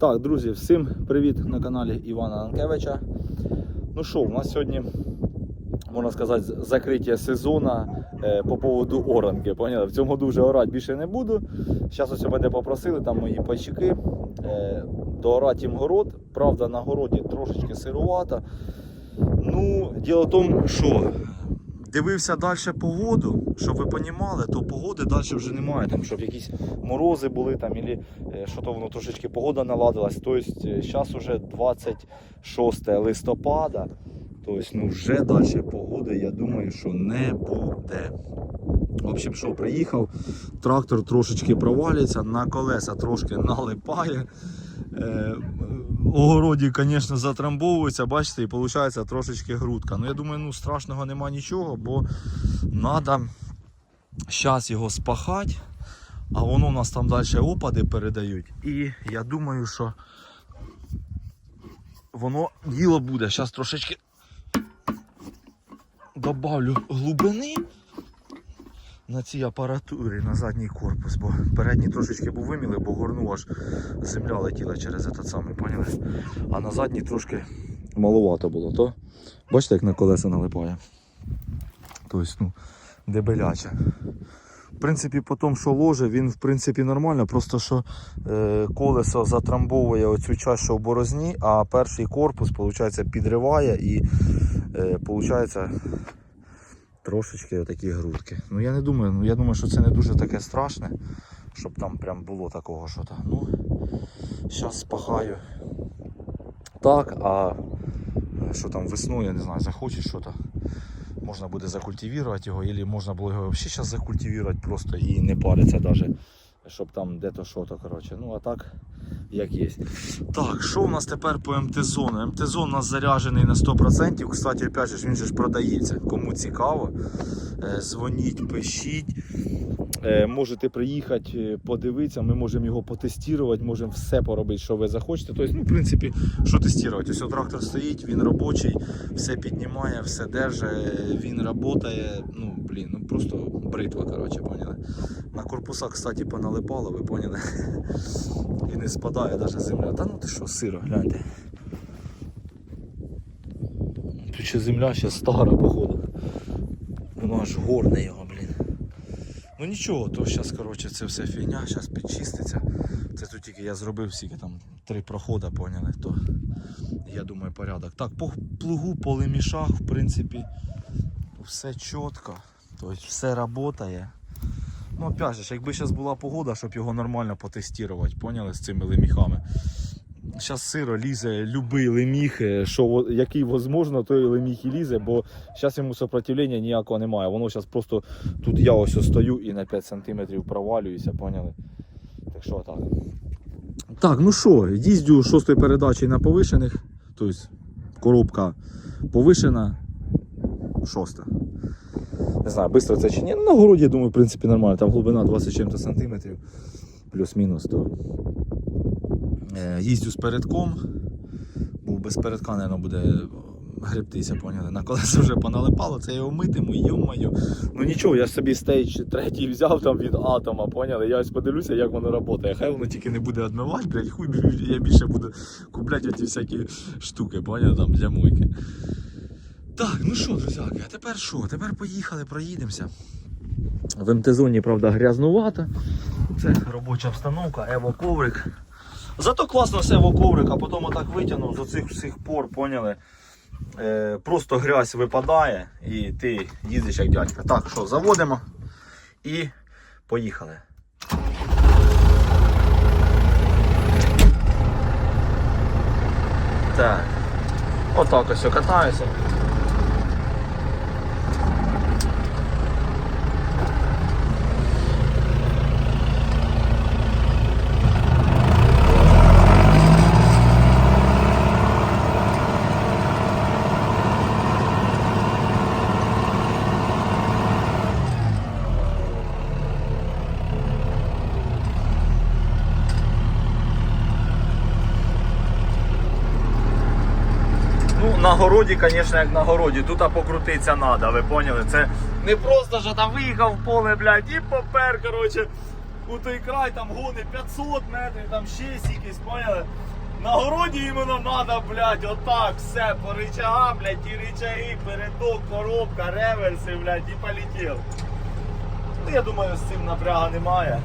Так, друзі, всім привіт на каналі Івана Анкевича. Ну що, у нас сьогодні, можна сказати, закриття сезону е, по поводу оранки. Поняли? В цьому году вже орати більше не буду. Зараз ось мене попросили, там мої пайчики, е, доорати їм город. Правда, на городі трошечки сирувато. Ну, діло в тому, що дивився далі погоду, щоб ви розуміли, то погоди далі вже немає, там, щоб якісь морози були там, або е, що то воно трошечки погода наладилась. Тобто зараз вже 26 листопада. Тобто, ну вже далі погоди, я думаю, що не буде. В общем, що приїхав, трактор трошечки провалюється, на колеса трошки налипає. Е, огороді, звісно, затрамбовується, бачите, і виходить трошечки грудка. Ну, я думаю, ну страшного нема нічого, бо треба зараз його спахати, а воно у нас там далі опади передають. І я думаю, що воно діло буде. Зараз трошечки добавлю глибини на цій апаратурі на задній корпус, бо передній трошечки був вимілий, бо горнув аж земля летіла через этот самий, поняли? А на задній трошки маловато було, то бачите, як на колеса налипає. Тобто, ну, дебеляче. В принципі, по тому, що ложе, він в принципі нормально, просто що е, колесо затрамбовує оцю часть, що в борозні, а перший корпус, виходить, підриває і е, трошечки отакі грудки. Ну я не думаю, ну я думаю, що це не дуже таке страшне, щоб там прям було такого що то. Ну, зараз спахаю. Так, а що там весною, я не знаю, захоче що то. Можна буде закультивувати його, або можна було його взагалі зараз закультивувати просто і не париться навіть, щоб там де-то що то. Коротше. Ну а так, як є. Так, що у нас тепер по МТ-зону? МТ-зон у нас заряджений на 100%. Кстати, опять же, він же ж продається. Кому цікаво, е, дзвоніть, пишіть. Е, Можете приїхати, е, подивитися, ми можемо його потестувати, можемо все поробити, що ви захочете. Тобто, ну, в принципі, що тестувати? Ось трактор стоїть, він робочий, все піднімає, все держить, він працює. Ну, блін, ну просто бритва, коротше, поняли. На корпуса, кстати, поналипало, ви поняли. І не спадає навіть земля. Та ну ти що, сиро, гляньте. Тут ще земля ще стара, походу. Воно аж горне його. Ну нічого, то зараз, коротше, це все фігня, зараз підчиститься. Це тут тільки я зробив скільки там три проходи, поняли, то я думаю порядок. Так, по плугу, по лемішах, в принципі, все чітко. Тобто все працює. Ну, опять же, якби зараз була погода, щоб його нормально потестувати, поняли, з цими леміхами. Зараз сиро лізе любий леміх, е, що, який можливо, той леміх і лізе, бо зараз йому сопротивлення ніякого немає. Воно зараз просто тут я ось стою і на 5 см провалююся, поняли? Так що так. Так, ну що, їздю шостої передачі на повишених, тобто коробка повишена, шоста. Не знаю, швидко це чи ні. Ну, на городі, думаю, в принципі, нормально. Там глибина 20 чим-то сантиметрів, плюс-мінус. То... Е, їздю з передком, бо без передка, мабуть, буде гребтися, поняли. На колеса вже поналипало, це я його митиму, йомаю. Ну нічого, я ж собі стейдж третій взяв там від атома, поняли. Я ось подивлюся, як воно працює. Хай воно тільки не буде відмивати, блядь, хуй я більше буду купляти оті всякі штуки, поняли, там для мойки. Так, ну що, друзяки, а тепер що? Тепер поїхали, проїдемося. В МТ-зоні, правда, грязнувато. Це робоча обстановка, ево коврик. Зато класно все ево коврик, а потім отак витягнув з оцих всіх пор, поняли? Е, просто грязь випадає і ти їздиш як дядька. Так, що, заводимо і поїхали. Так. Отак ось катаюся. Ну, на городі, звісно, як на городі. Тут покрутитися треба, ви поняли? Це не просто, що там виїхав в поле, блядь, і попер, коротше. у той край, там гони 500 метрів, там ще якісь, поняли? На городі іменно треба, блядь, отак все, по рычагам, блядь, ті рычаги, передок, коробка, реверси, блядь, і полетів. Ну, я думаю, з цим напряга немає.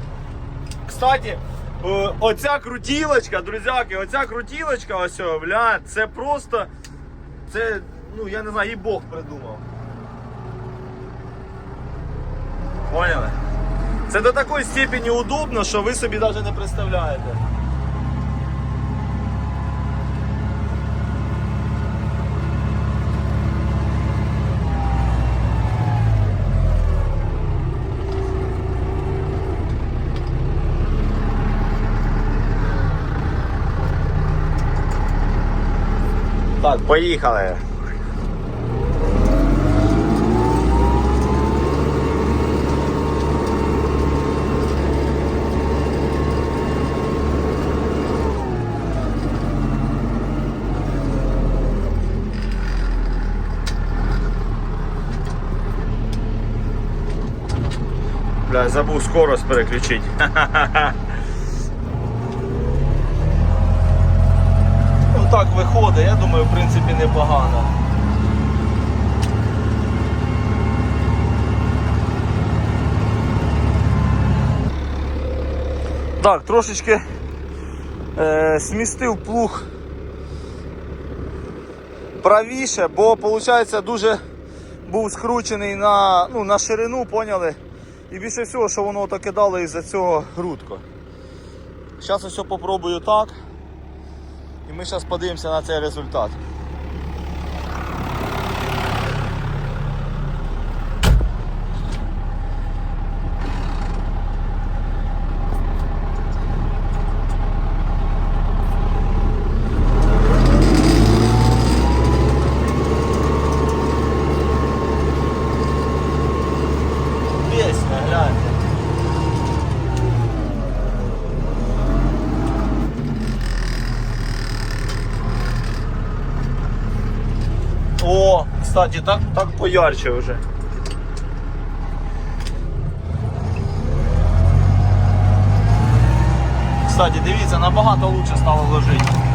Кстати, е, оця крутілочка, друзяки, оця крутілочка, ось, блядь, це просто, це, ну, я не знаю, і Бог придумав. Поняли? Це до такої степені удобно, що ви собі навіть не представляєте. Так, поїхали. Бля, забув скорость переключити. Ну так виходить, я думаю, в принципі, непогано. Так, трошечки е, смістив плуг правіше, бо виходить дуже був скручений на, ну, на ширину, поняли? І більше всього, що воно кидало із-за цього грудко. Зараз ось попробую так. І ми зараз подивимося на цей результат. Пісня, гляньте. О, кстати, так, так поярче вже. Кстати, дивіться, набагато лучше стало ложити.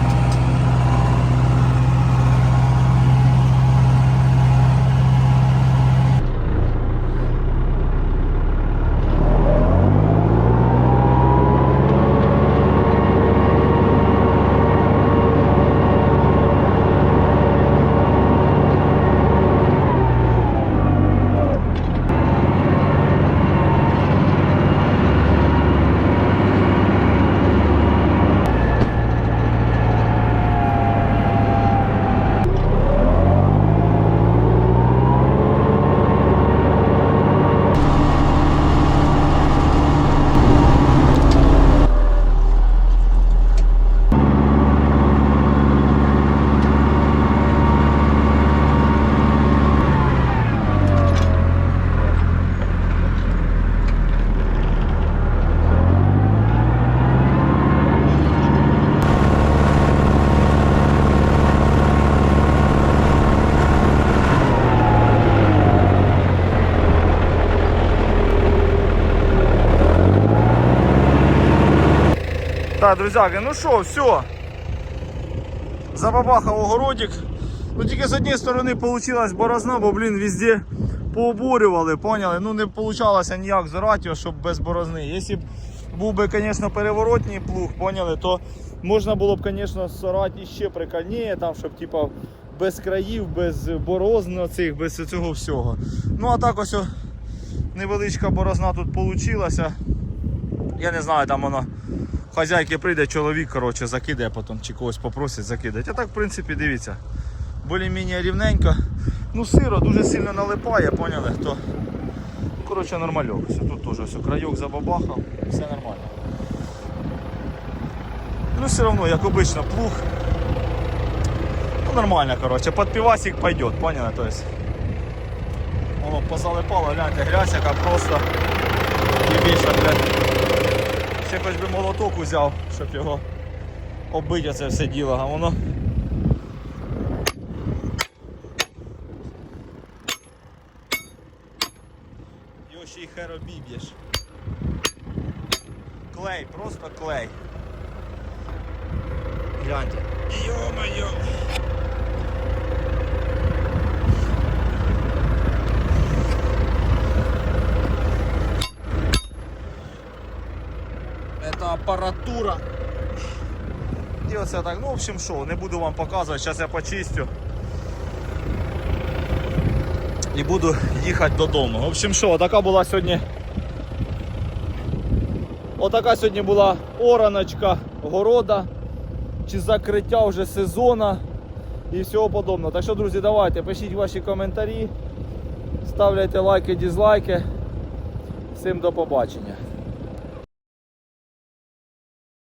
Так, друзяки, ну що, все. Забабахав огородик. Ну тільки з однієї сторони вийшла борозна, бо, блін, везде пообурювали, поняли? Ну не вийшло ніяк зорати щоб без борозни. Якщо б був би, звісно, переворотній плуг, поняли, то можна було б, звісно, сорати іще прикольніше, там, щоб типа без країв, без борозн цих, без цього всього. Ну а так ось невеличка борозна тут вийшла. Я не знаю, там воно хазяйки прийде, чоловік коротше, закидає потім чи когось попросить закидати. А так, в принципі, дивіться, більш-менш рівненько. Ну, сиро дуже сильно налипає, поняли? То, коротше, нормальок. Все, Тут теж все, крайок забабахав, все нормально. Ну, все одно, як обично, плуг. Ну, нормально, коротше, під пивасик пойдет, поняли? То есть, воно позалипало, гляньте, грязь, яка просто і більше, блядь. Ще хоч би молоток узяв, щоб його оббити це все діло, а воно. Його ще й хер обіб'єш. клей, просто клей. Гляньте. Йо-моє. Апаратура. І оце так, ну в общем що, не буду вам показувати, зараз я почистю. І буду їхати додому. В общем що, така була сьогодні. Отака сьогодні була ораночка города, чи закриття вже сезону і всього подобного. Так що, друзі, давайте, пишіть ваші коментарі, ставляйте лайки, дізлайки. Всім до побачення.